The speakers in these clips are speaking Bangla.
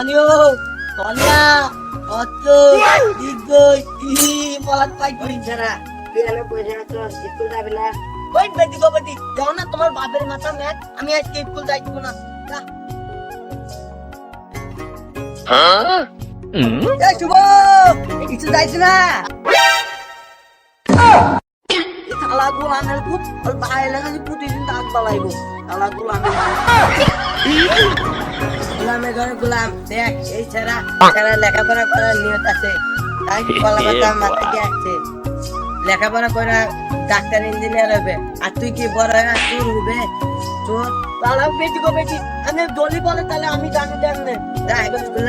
আনিও কলিয়া অত দিগ্গ ই মলাত পাই করি তুই এনে পয়সা তো স্কুল যাবি না। ওই বেটি গো বেটি যাও না তোমার বাপের মাথা আমি আজকে স্কুল যাইবো না। যা। শুভ কিছু যাইছ না। শালা গোলামের পুত ভাই প্রতিদিন বালাইবো। গোলামের ঘরে গোলাম দেখ এই ছেড়া ছেড়া লেখাপড়া করার নিয়ত আছে। তাই কলা পাতা মাথা দিয়ে আসছে। লেখাপড়া করে ডাক্তার ইঞ্জিনিয়ার হবে। আর তুই কি বড় হয়ে চোর হবে চোর শালা বেটি গো বেটি আমি দলি বলে তাহলে আমি জানি যা এবার স্কুল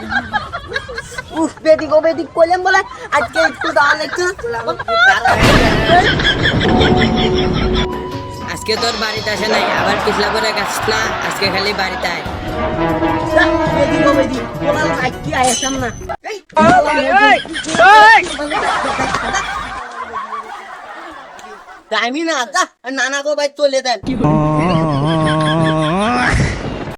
বেটি গো কইলাম বলে আজকে একটু দাঁড়ান একটু আজকে তোর বাড়িতে আসে নাই আবার পিছলা করে গাছ না? আজকে খালি বাড়িতে আয়। তোমার আজকে না? এই, না নানা গো ভাই চলে দেন।